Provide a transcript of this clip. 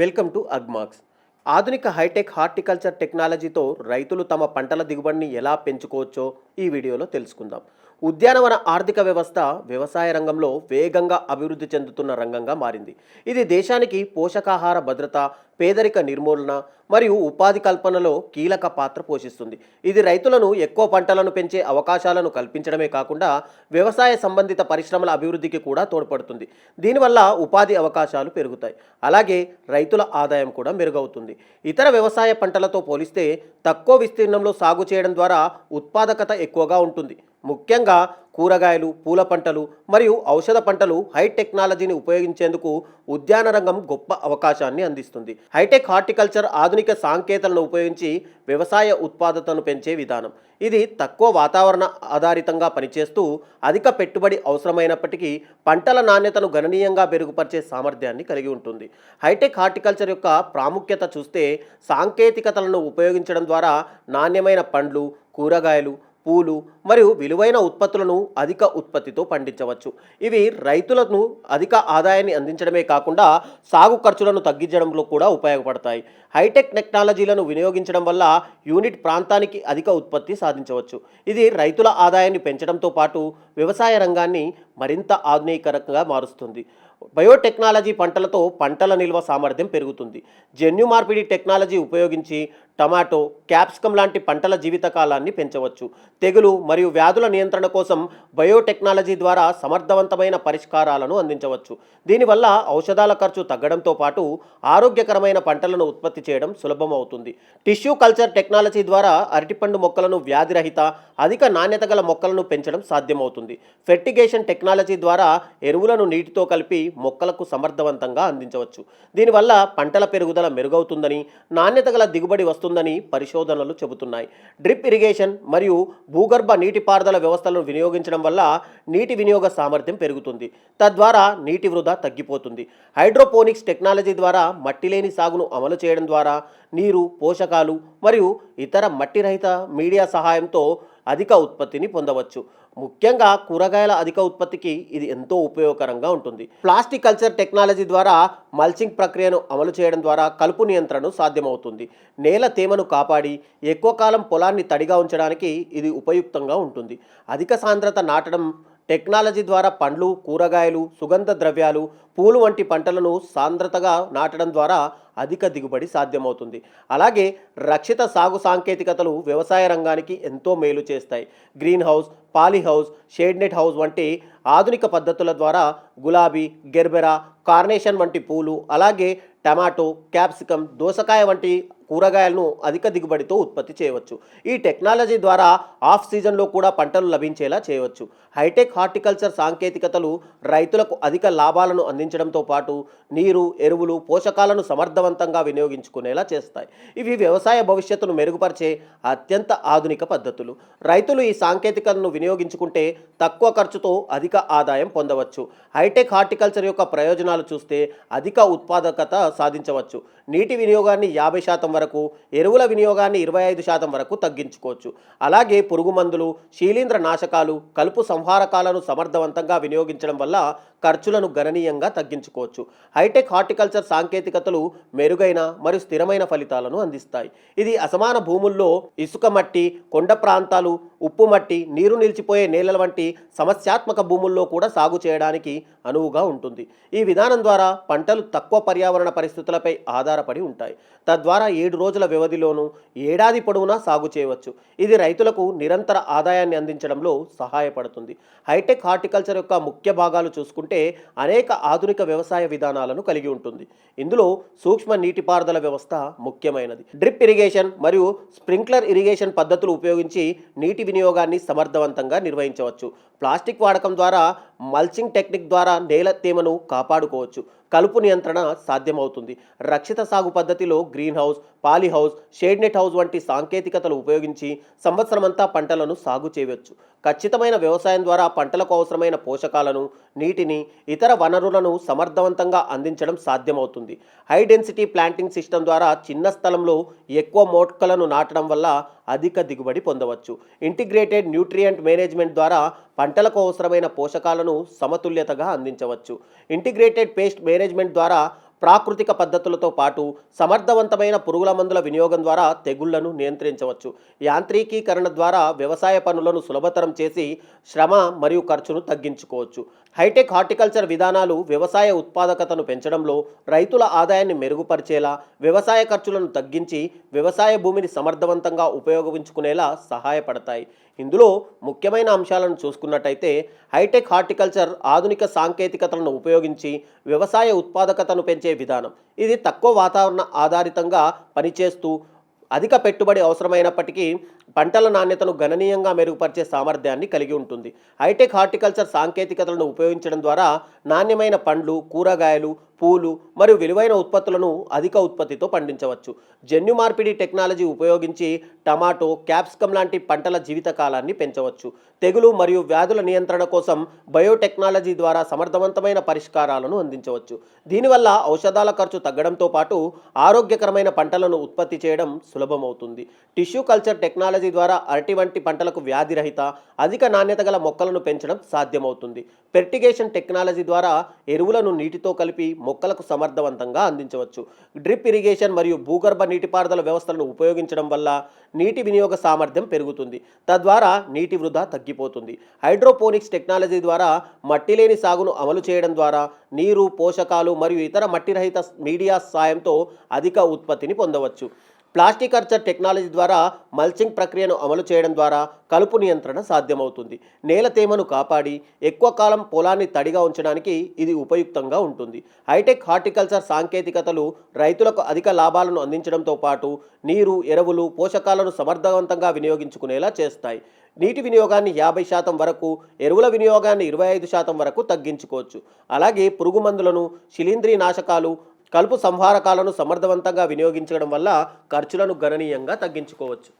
Welcome to Agmax. ఆధునిక hitech horticulture టెక్నాలజీతో రైతులు తమ పంటల దిగుబడిని ఎలా పెంచుకోవచ్చో ఈ వీడియోలో తెలుసుకుందాం. ఉద్యానవన ఆర్థిక వ్యవస్థ వ్యవసాయ రంగంలో వేగంగా అభివృద్ధి చెందుతున్న రంగంగా మారింది. ఇది దేశానికి పోషకాహార భద్రత పేదరిక నిర్మూలన మరియు ఉపాధి కల్పనలో కీలక పాత్ర పోషిస్తుంది. ఇది రైతులను ఎక్కువ పంటలను పెంచే అవకాశాలను కల్పించడమే కాకుండా వ్యవసాయ సంబంధిత పరిశ్రమల అభివృద్ధికి కూడా తోడ్పడుతుంది. దీనివల్ల ఉపాధి అవకాశాలు పెరుగుతాయి. అలాగే రైతుల ఆదాయం కూడా మెరుగవుతుంది. ఇతర వ్యవసాయ పంటలతో పోలిస్తే తక్కువ విస్తీర్ణంలో సాగు చేయడం ద్వారా ఉత్పాదకత ఎక్కువగా ఉంటుంది. ముఖ్యంగా కూరగాయలు పూల పంటలు మరియు ఔషధ పంటలు హై టెక్నాలజీని ఉపయోగించేందుకు ఉద్యాన రంగం గొప్ప అవకాశాన్ని అందిస్తుంది. హైటెక్ హార్టికల్చర్ ఆధునిక సాంకేతాలను ఉపయోగించి వ్యవసాయ ఉత్పాదకతను పెంచే విధానం. ఇది తక్కువ వాతావరణ ఆధారితంగా పనిచేస్తూ అధిక పెట్టుబడి అవసరమైనప్పటికీ పంటల నాణ్యతను గణనీయంగా మెరుగుపరిచే సామర్థ్యాన్ని కలిగి ఉంటుంది. హైటెక్ హార్టికల్చర్ యొక్క ప్రాముఖ్యత చూస్తే సాంకేతికతలను ఉపయోగించడం ద్వారా నాణ్యమైన పండ్లు కూరగాయలు పూలు మరియు విలువైన ఉత్పత్తులను అధిక ఉత్పత్తితో పండించవచ్చు. ఇవి రైతులను అధిక ఆదాయాన్ని అందించడమే కాకుండా సాగు ఖర్చులను తగ్గించడంలో కూడా ఉపయోగపడతాయి. హైటెక్ టెక్నాలజీలను వినియోగించడం వల్ల యూనిట్ ప్రాంతానికి అధిక ఉత్పత్తి సాధించవచ్చు. ఇది రైతుల ఆదాయాన్ని పెంచడంతో పాటు వ్యవసాయ రంగాన్ని మరింత ఆధునీకరంగా మారుస్తుంది. బయోటెక్నాలజీ పంటలతో పంటల నిల్వ సామర్థ్యం పెరుగుతుంది. జన్యు మార్పిడి టెక్నాలజీ ఉపయోగించి టమాటో క్యాప్సికం లాంటి పంటల జీవితకాలాన్ని పెంచవచ్చు. తెగులు మరియు వ్యాధుల నియంత్రణ కోసం బయోటెక్నాలజీ ద్వారా సమర్థవంతమైన పరిష్కారాలను అందించవచ్చు. దీనివల్ల ఔషధాల ఖర్చు తగ్గడంతో పాటు ఆరోగ్యకరమైన పంటలను ఉత్పత్తి చేయడం సులభం అవుతుంది టిష్యూ కల్చర్ టెక్నాలజీ ద్వారా అరటిపండు మొక్కలను వ్యాధిరహిత అధిక నాణ్యత గల మొక్కలను పెంచడం సాధ్యమవుతుంది. ఫెర్టిగేషన్ టెక్నాలజీ ద్వారా ఎరువులను నీటితో కలిపి మొక్కలకు సమర్థవంతంగా అందించవచ్చు. దీనివల్ల పంటల పెరుగుదల మెరుగవుతుందని నాణ్యత గల దిగుబడి వస్తుందని పరిశోధనలు చెబుతున్నాయి. డ్రిప్ ఇరిగేషన్ మరియు భూగర్భ నీటిపారుదల వ్యవస్థలను వినియోగించడం వల్ల నీటి వినియోగ సామర్థ్యం పెరుగుతుంది. తద్వారా నీటి వృధా తగ్గిపోతుంది. హైడ్రోపోనిక్స్ టెక్నాలజీ ద్వారా మట్టి లేని సాగును అమలు చేయడం ద్వారా నీరు పోషకాలు మరియు ఇతర మట్టి రహిత మీడియా సహాయంతో అధిక ఉత్పత్తిని పొందవచ్చు. ముఖ్యంగా కూరగాయల అధిక ఉత్పత్తికి ఇది ఎంతో ఉపయోగకరంగా ఉంటుంది. ప్లాస్టిక్ కల్చర్ టెక్నాలజీ ద్వారా మల్చింగ్ ప్రక్రియను అమలు చేయడం ద్వారా కలుపు నియంత్రణ సాధ్యమవుతుంది. నేల తేమను కాపాడి ఎక్కువ కాలం పొలాన్ని తడిగా ఉంచడానికి ఇది ఉపయుక్తంగా ఉంటుంది. అధిక సాంద్రత నాటడం టెక్నాలజీ ద్వారా పండ్లు కూరగాయలు సుగంధ ద్రవ్యాలు పూలు వంటి పంటలను సాంద్రతగా నాటడం ద్వారా అధిక దిగుబడి సాధ్యమవుతుంది. అలాగే రక్షిత సాగు సాంకేతికతలు వ్యవసాయ రంగానికి ఎంతో మేలు చేస్తాయి. Green house poly house shade net house వంటి ఆధునిక పద్ధతుల ద్వారా గులాబీ గెర్బెరా కార్నేషన్ వంటి పూలు అలాగే టమాటో క్యాప్సికం దోసకాయ వంటి కూరగాయలను అధిక దిగుబడితో ఉత్పత్తి చేయవచ్చు. ఈ టెక్నాలజీ ద్వారా ఆఫ్ సీజన్లో కూడా పంటలు లభించేలా చేయవచ్చు. హైటెక్ హార్టికల్చర్ సాంకేతికతలు రైతులకు అధిక లాభాలను అందించడంతో పాటు నీరు ఎరువులు పోషకాలను సమర్థవంతంగా వినియోగించుకునేలా చేస్తాయి. ఇవి వ్యవసాయ భవిష్యత్తును మెరుగుపరిచే అత్యంత ఆధునిక పద్ధతులు. రైతులు ఈ సాంకేతికతను వినియోగించుకుంటే తక్కువ ఖర్చుతో అధిక ఆదాయం పొందవచ్చు. హైటెక్ హార్టికల్చర్ యొక్క ప్రయోజనాలు చూస్తే అధిక ఉత్పాదకత సాధించవచ్చు. నీటి వినియోగాన్ని యాభై శాతం వరకు ఎరువుల వినియోగాన్ని ఇరవై ఐదు శాతం వరకు తగ్గించుకోవచ్చు. అలాగే పురుగు మందులు శీలీంద్ర నాశకాలు కలుపు సంహారకాలను సమర్థవంతంగా వినియోగించడం వల్ల ఖర్చులను గణనీయంగా తగ్గించుకోవచ్చు. హైటెక్ హార్టికల్చర్ సాంకేతికతలు మెరుగైన మరియు స్థిరమైన ఫలితాలను అందిస్తాయి. ఇది అసమాన భూముల్లో ఇసుక మట్టి కొండ ప్రాంతాలు ఉప్పు మట్టి నీరు నిలిచిపోయే నేలల వంటి సమస్యాత్మక భూముల్లో కూడా సాగు చేయడానికి అనువుగా ఉంటుంది. ఈ విధానం ద్వారా పంటలు తక్కువ పర్యావరణ పరిస్థితులపై ఆధారపడి ఉంటాయి. తద్వారా ఏడు రోజుల వ్యవధిలోనూ ఏడాది పొడవునా సాగు చేయవచ్చు. ఇది రైతులకు నిరంతర ఆదాయాన్ని అందించడంలో సహాయపడుతుంది. హైటెక్ హార్టికల్చర్ యొక్క ముఖ్య భాగాలు చూసుకుంటే అనేక ఆధునిక వ్యవసాయ విధానాలను కలిగి ఉంటుంది. ఇందులో సూక్ష్మ నీటిపారుదల వ్యవస్థ ముఖ్యమైనది. డ్రిప్ ఇరిగేషన్ మరియు స్ప్రింక్లర్ ఇరిగేషన్ పద్ధతులు ఉపయోగించి నీటి వినియోగాన్ని సమర్థవంతంగా నిర్వహించవచ్చు. ప్లాస్టిక్ వాడకం ద్వారా మల్చింగ్ టెక్నిక్ ద్వారా నేల తేమను కాపాడుకోవచ్చు. కలుపు నియంత్రణ సాధ్యమవుతుంది. రక్షిత సాగు పద్ధతిలో green house poly house shade net house వంటి సాంకేతికతలు ఉపయోగించి సంవత్సరమంతా పంటలను సాగు చేయవచ్చు. ఖచ్చితమైన వ్యవసాయం ద్వారా పంటలకు అవసరమైన పోషకాలను నీటిని ఇతర వనరులను సమర్థవంతంగా అందించడం సాధ్యమవుతుంది. హై డెన్సిటీ ప్లాంటింగ్ సిస్టమ్ ద్వారా చిన్న స్థలంలో ఎక్కువ మోట్కలను నాటడం వల్ల అధిక దిగుబడి పొందవచ్చు. ఇంటిగ్రేటెడ్ న్యూట్రియంట్ మేనేజ్మెంట్ ద్వారా పంటలకు అవసరమైన పోషకాలను సమతుల్యతగా అందించవచ్చు. ఇంటిగ్రేటెడ్ పేస్ట్ మేనేజ్మెంట్ ద్వారా ప్రాకృతిక పద్ధతులతో పాటు సమర్థవంతమైన పురుగుల మందుల వినియోగం ద్వారా తెగుళ్ళను నియంత్రించవచ్చు. యాంత్రికీకరణ ద్వారా వ్యవసాయ పనులను సులభతరం చేసి శ్రమ మరియు ఖర్చును తగ్గించుకోవచ్చు. హైటెక్ హార్టికల్చర్ విధానాలు వ్యవసాయ ఉత్పాదకతను పెంచడంలో రైతుల ఆదాయాన్ని మెరుగుపరిచేలా వ్యవసాయ ఖర్చులను తగ్గించి వ్యవసాయ భూమిని సమర్థవంతంగా ఉపయోగించుకునేలా సహాయపడతాయి. ఇందులో ముఖ్యమైన అంశాలను చూసుకున్నట్టయితే హైటెక్ హార్టికల్చర్ ఆధునిక సాంకేతికతలను ఉపయోగించి వ్యవసాయ ఉత్పాదకతను పెంచే విధానం. ఇది తక్కువ వాతావరణ ఆధారితంగా పనిచేస్తూ అధిక పెట్టుబడి అవసరమైనప్పటికీ పంటల నాణ్యతను గణనీయంగా మెరుగుపరిచే సామర్థ్యాన్ని కలిగి ఉంటుంది. హైటెక్ హార్టికల్చర్ సాంకేతికతలను ఉపయోగించడం ద్వారా నాణ్యమైన పండ్లు కూరగాయలు పూలు మరియు విలువైన ఉత్పత్తులను అధిక ఉత్పత్తితో పండించవచ్చు. జన్యు మార్పిడి టెక్నాలజీ ఉపయోగించి టమాటో క్యాప్సికం లాంటి పంటల జీవితకాలాన్ని పెంచవచ్చు. తెగులు మరియు వ్యాధుల నియంత్రణ కోసం బయోటెక్నాలజీ ద్వారా సమర్థవంతమైన పరిష్కారాలను అందించవచ్చు. దీనివల్ల ఔషధాల ఖర్చు తగ్గడంతో పాటు ఆరోగ్యకరమైన పంటలను ఉత్పత్తి చేయడం సులభమవుతుంది. టిష్యూ కల్చర్ టెక్నాలజీ ద్వారా అరటి వంటి పంటలకు వ్యాధిరహిత అధిక నాణ్యత గల మొక్కలను పెంచడం సాధ్యమవుతుంది. పెర్టిగేషన్ టెక్నాలజీ ద్వారా ఎరువులను నీటితో కలిపి మొక్కలకు సమర్థవంతంగా అందించవచ్చు. డ్రిప్ ఇరిగేషన్ మరియు భూగర్భ నీటిపారుదల వ్యవస్థలను ఉపయోగించడం వల్ల నీటి వినియోగ సామర్థ్యం పెరుగుతుంది. తద్వారా నీటి వృధా తగ్గిపోతుంది. హైడ్రోపోనిక్స్ టెక్నాలజీ ద్వారా మట్టి లేని సాగును అమలు చేయడం ద్వారా నీరు పోషకాలు మరియు ఇతర మట్టి రహిత మీడియా సాయంతో అధిక ఉత్పత్తిని పొందవచ్చు. ప్లాస్టిక్ కల్చర్ టెక్నాలజీ ద్వారా మల్చింగ్ ప్రక్రియను అమలు చేయడం ద్వారా కలుపు నియంత్రణ సాధ్యమవుతుంది. నేల తేమను కాపాడి ఎక్కువ కాలం పొలాన్ని తడిగా ఉంచడానికి ఇది ఉపయుక్తంగా ఉంటుంది. హైటెక్ హార్టికల్చర్ సాంకేతికతలు రైతులకు అధిక లాభాలను అందించడంతో పాటు నీరు ఎరువులు పోషకాలను సమర్థవంతంగా వినియోగించుకునేలా చేస్తాయి. నీటి వినియోగాన్ని యాభై శాతం వరకు ఎరువుల వినియోగాన్ని ఇరవై ఐదు శాతం వరకు తగ్గించుకోవచ్చు. అలాగే పురుగు మందులను శిలీంద్రీ నాశకాలు కలుపు సంహారకాలను సమర్థవంతంగా వినియోగించడం వల్ల ఖర్చులను గణనీయంగా తగ్గించుకోవచ్చు.